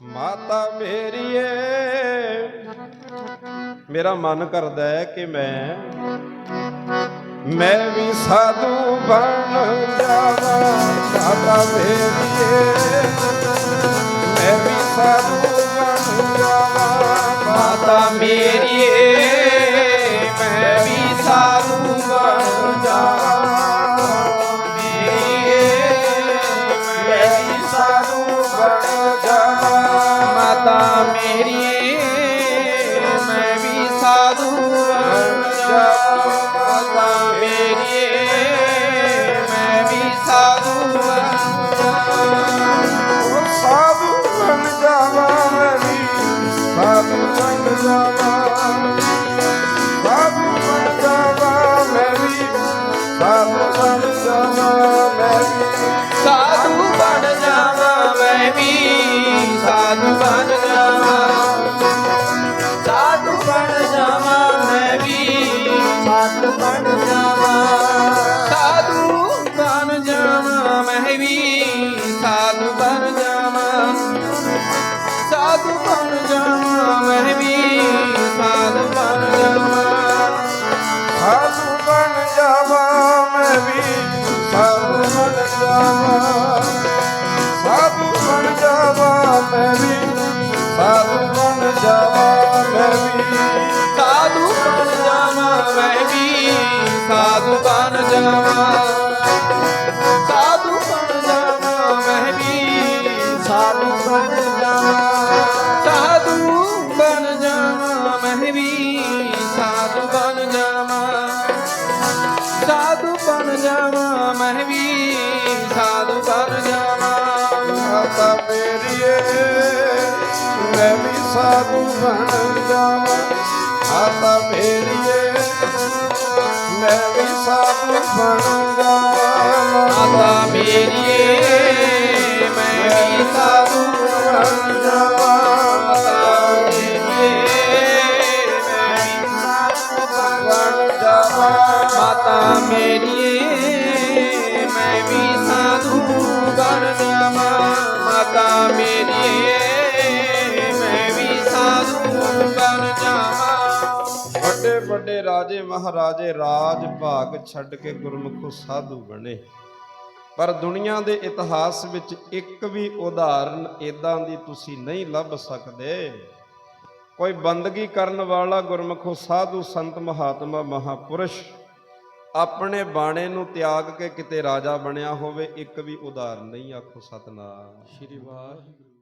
ਮਾਤਾ ਮੇਰੀਏ, ਮੇਰਾ ਮਨ ਕਰਦਾ ਹੈ ਕਿ ਮੈਂ ਮੈਂ ਵੀ ਸਾਧੂ ਬਣ ਜਾਵਾਂ। ਮਾਤਾ ਮੇਰੀਏ, ਮੈਂ ਵੀ ਸਾਧੂ ਬਣ ਜਾਵਾਂ। ਮਾਤਾ ਮੇਰੀਏ ਸਾਧੂ ਬਣ ਜਾਵਾਂ ਮੇਰੀਏ ਮੈਂ ਵੀ ਸਾਧੂ ਸਾਧੂ ਬਣ ਜਾਵਾਂ ਮੈਂ ਵੀ ਸਾਧੂ ਬਣ ਜਾਵਾਂ ਬਣ ਜਾਵਾਂ। ਸਾਧੂ ਬਣ ਜਾਵਾਂ ਮੈਂ ਵੀ। ਸਾਧੂ ਬਣ ਜਾਵਾਂ। ਸਾਧੂ ਬਣ ਜਾਵਾਂ ਮੈਂ ਵੀ। ਸਾਧੂ ਬਣ ਜਾਵਾਂ ਮੈਂ ਵੀ ਸਾਧੂ ਬਣ ਜਾਵਾਂ। ਸਾਧੂ ਬਣ ਜਾਵਾਂ ਵੀ ਸਾਧੂ ਬਣ ਜਾਵਾਂ। ਮਾਤਾ ਮੇਰੀਏ ਮੈਂ ਵੀ ਸਾਧੂ ਬਣ ਜਾਵਾਂ। ਮਾਤਾ ਮੇਰੀਏ ਮੈਂ ਵੀ ਵੱਡੇ ਵੱਡੇ ਰਾਜੇ ਮਹਾਰਾਜੇ ਰਾਜ ਭਾਗ ਛੱਡ ਕੇ ਗੁਰਮੁਖ ਸਾਧੂ ਬਣੇ। ਪਰ ਦੁਨੀਆ ਦੇ ਇਤਿਹਾਸ ਵਿੱਚ ਇੱਕ ਵੀ ਉਦਾਹਰਨ ਇਦਾਂ ਦੀ ਤੁਸੀਂ ਨਹੀਂ ਲੱਭ ਸਕਦੇ। ਕੋਈ ਬੰਦਗੀ ਕਰਨ ਵਾਲਾ ਗੁਰਮੁਖੋ ਸਾਧੂ ਸੰਤ ਮਹਾਤਮਾ ਮਹਾਪੁਰਸ਼ ਆਪਣੇ ਬਾਣੇ ਨੂੰ ਤਿਆਗ ਕੇ ਕਿਤੇ ਰਾਜਾ ਬਣਿਆ ਹੋਵੇ, ਇੱਕ ਵੀ ਉਦਾਹਰਨ ਨਹੀਂ ਆਖੋ ਸਤਨਾਮ। ਸ਼੍ਰੀ ਵਾਹਿਗੁਰੂ।